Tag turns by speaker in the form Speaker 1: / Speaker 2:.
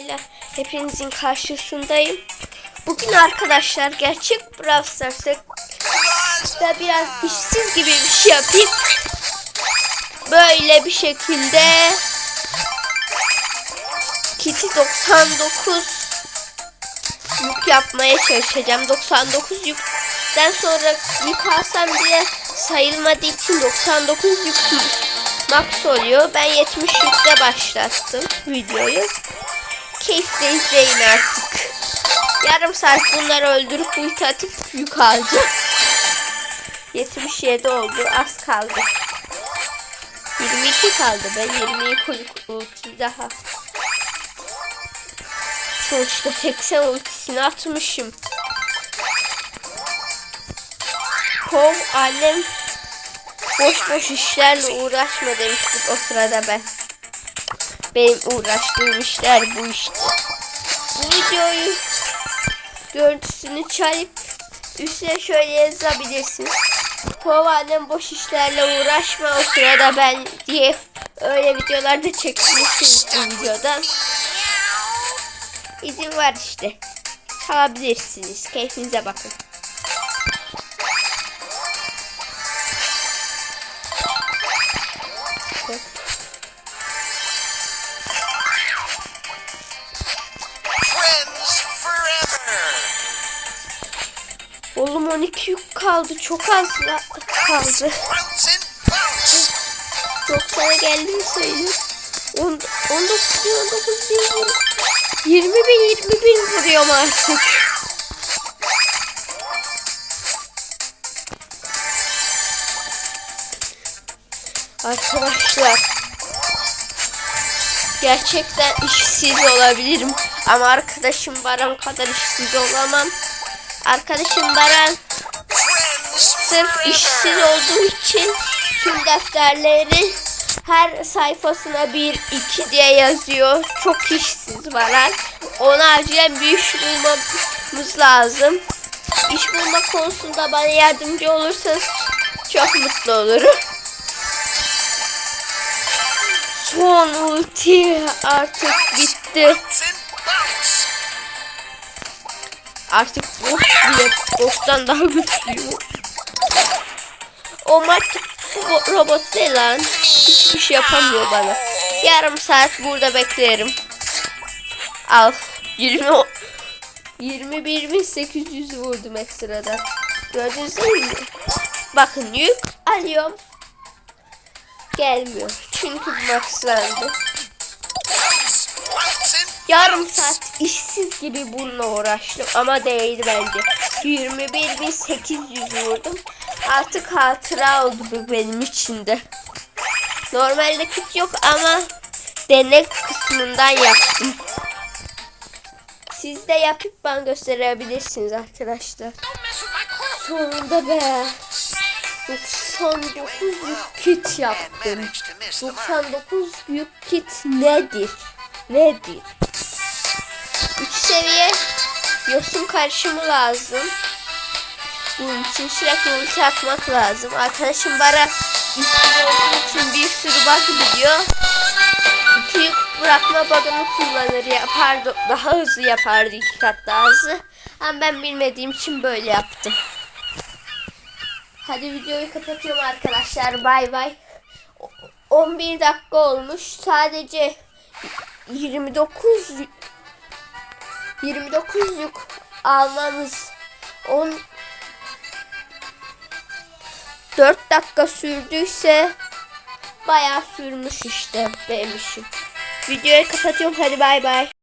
Speaker 1: ile hepinizin karşısındayım. Bugün arkadaşlar gerçek Brawl Stars'ta biraz işsiz gibi bir şey yapayım. Böyle bir şekilde Kitty 99 yük yapmaya çalışacağım. 99 yükten sonra yıkarsam diye sayılmadığı için 99 yük max oluyor. Ben 70 yükte başlattım videoyu. Keyifle izleyin artık. Yarım saat bunları öldürüp ulti atıp yük alacağım. 77 oldu. Az kaldı. 22 kaldı. Ben 20'yi koyduk daha. Sonuçta 80 ultisini atmışım. Kov annem boş boş işlerle uğraşma demiştik o sırada ben. Benim uğraştığım işler bu işte. Bu videoyu görüntüsünü çalıp üstüne şöyle yazabilirsiniz. Kov annem boş işlerle uğraşma o sırada ben diye öyle videolarda çekmişsiniz bu videodan. İzin var işte. Çalabilirsiniz. Keyfinize bakın. Oğlum 12 yük kaldı. Çok az kaldı.
Speaker 2: Bounce.
Speaker 1: 90'a geldiğini söylüyor. 10, 19 bin 19 bin vur. 20 bin 20 bin vuruyorum artık. Arkadaşlar gerçekten işsiz olabilirim ama arkadaşım Baran kadar işsiz olamam. Arkadaşım Baran Sırf işsiz olduğu için tüm defterleri her sayfasına bir iki diye yazıyor. Çok işsiz var. Ona acilen bir iş bulmamız lazım. İş bulma konusunda bana yardımcı olursanız çok mutlu olurum. Son ulti artık bitti. Artık boss bile boss'tan daha güçlüyüm. O bu robot değil lan. Hiçbir şey yapamıyor bana. Yarım saat burada beklerim. Al. 20 21.800 vurdum ekstradan. Gördünüz değil mi? Bakın yük alıyorum. Gelmiyor. Çünkü maxlandı.
Speaker 2: And
Speaker 1: Yarım saat işsiz gibi bununla uğraştım ama değdi bence. 21.800 vurdum. Artık hatıra oldu bu benim için de. Normalde kit yok ama denek kısmından yaptım. Siz de yapıp bana gösterebilirsiniz arkadaşlar. Sonunda be. 99 yük kit yaptım.
Speaker 2: managed to miss the mark.
Speaker 1: 99 yük kit nedir? Nedir? 3 seviye yosun karışımı lazım. Bunun için sürekli ulti atmak lazım. Arkadaşım işsiz olduğu için bir sürü bug biliyor. İki bırakma bug'ını kullanır yapardı. Daha hızlı yapardı iki kat daha hızlı. Ama ben bilmediğim için böyle yaptım. Hadi videoyu kapatıyorum arkadaşlar. Bay bay. O- 11 dakika olmuş. Sadece 29 yük- 29 yük almamız 10 4 dakika sürdüyse bayağı sürmüş işte benim işim. Videoyu kapatıyorum. Hadi bay bay.